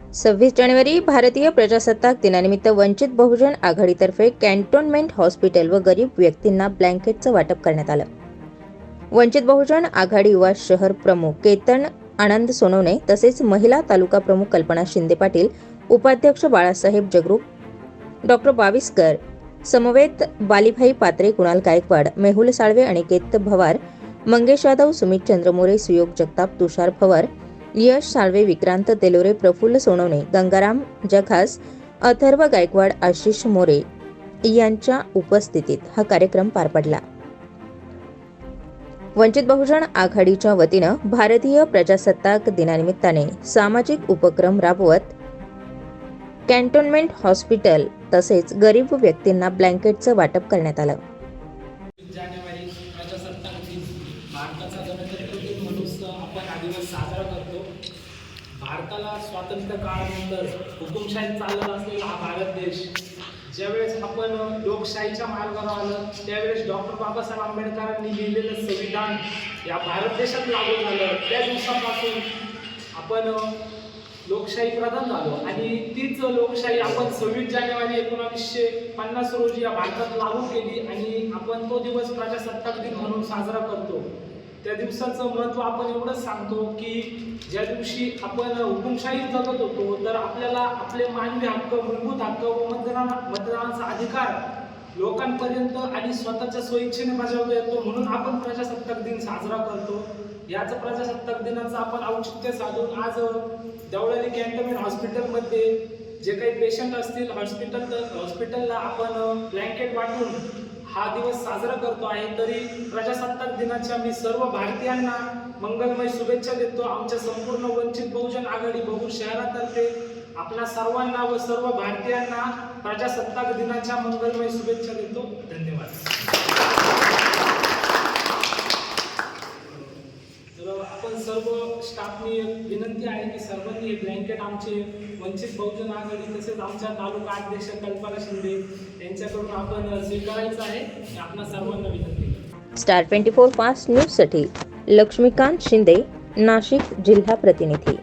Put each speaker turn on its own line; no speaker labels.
सव्वीस जानेवारी भारतीय प्रजासत्ताक दिनानिमित्त वंचित बहुजन आघाडीतर्फे कॅन्टोन्मेंट हॉस्पिटल व गरीब व्यक्तींना ब्लँकेटचं वाटप करण्यात आलं. वंचित बहुजन आघाडी युवा शहर प्रमुख केतन आनंद सोनवणे तसेच महिला तालुका प्रमुख कल्पना शिंदे पाटील उपाध्यक्ष बाळासाहेब जगरूप डॉक्टर बाविस्कर समवेत बालीभाई पात्रे कुणाल गायकवाड मेहुल साळवे अनिकेत भवार मंगेश यादव सुमित चंद्रमोरे सुयोग जगताप तुषार भवार यश साळवे विक्रांत तेलोरे प्रफुल्ल सोनवणे गंगाराम जखास अथर्व गायकवाड आशिष मोरे यांच्या उपस्थितीत हा कार्यक्रम पार पडला. वंचित बहुजन आघाडीच्या वतीनं भारतीय प्रजासत्ताक दिनानिमित्ताने सामाजिक उपक्रम राबवत कॅन्टोन्मेंट हॉस्पिटल तसेच गरीब व्यक्तींना ब्लँकेटचं वाटप करण्यात आलं.
आपण हा दिवस साजरा करतो. भारताला स्वातंत्र्य काळानंतर हुकुमशाही चालत असलेला हा भारत देश ज्यावेळेस आपण लोकशाहीच्या मार्गावर आलं त्यावेळेस डॉक्टर बाबासाहेब आंबेडकरांनी लिहिलेलं संविधान या भारत देशात लागू झालं. त्या दिवसापासून आपण लोकशाही प्रधान झालो. आणि तीच लोकशाही आपण सव्वीस जानेवारी एकोणावीसशे पन्नास रोजी या भारतात लागू केली आणि आपण तो दिवस प्रजासत्ताक दिन म्हणून साजरा करतो. त्या दिवसाचं महत्त्व आपण एवढंच सांगतो की ज्या दिवशी आपण हुकुमशाही जगत होतो तर आपल्याला आपले मानवी हक्क मूलभूत हक्क व मतदान मतदानाचा अधिकार लोकांपर्यंत आणि स्वतःच्या स्वइच्छेने बजावता येतो. म्हणून आपण प्रजासत्ताक दिन साजरा करतो. याच प्रजासत्ताक दिनाचं आपण औचित्य साधून आज देवळाली कॅन्टोन्मेंट हॉस्पिटलमध्ये जे काही पेशंट असतील हॉस्पिटल हॉस्पिटलला आपण ब्लँकेट वाटून हा दिवस साजरा करतो आहे तरी प्रजासत्ताक दिनाच्या मी सर्व भारतीयांना मंगलमय शुभेच्छा देतो. आमच्या संपूर्ण वंचित बहुजन आघाडी बहु शहरातर्फे आपल्या सर्वांना व सर्व भारतीयांना प्रजासत्ताक दिनाच्या मंगलमय शुभेच्छा देतो. धन्यवाद तर आपण सर्व स्टाफनी विनंती आहे की सर्वांनी ब्लँकेट आमचे वंचित बहुजन आघाडी तसेच आमच्या तालुका अध्यक्ष कल्पना शिंदे यांच्याकडून आपण स्वीकारायचं आहे. ही सर्वांना विनंती
स्टार ट्वेंटी फोर फास्ट न्यूजसाठी लक्ष्मीकांत शिंदे नाशिक जिल्हा प्रतिनिधी.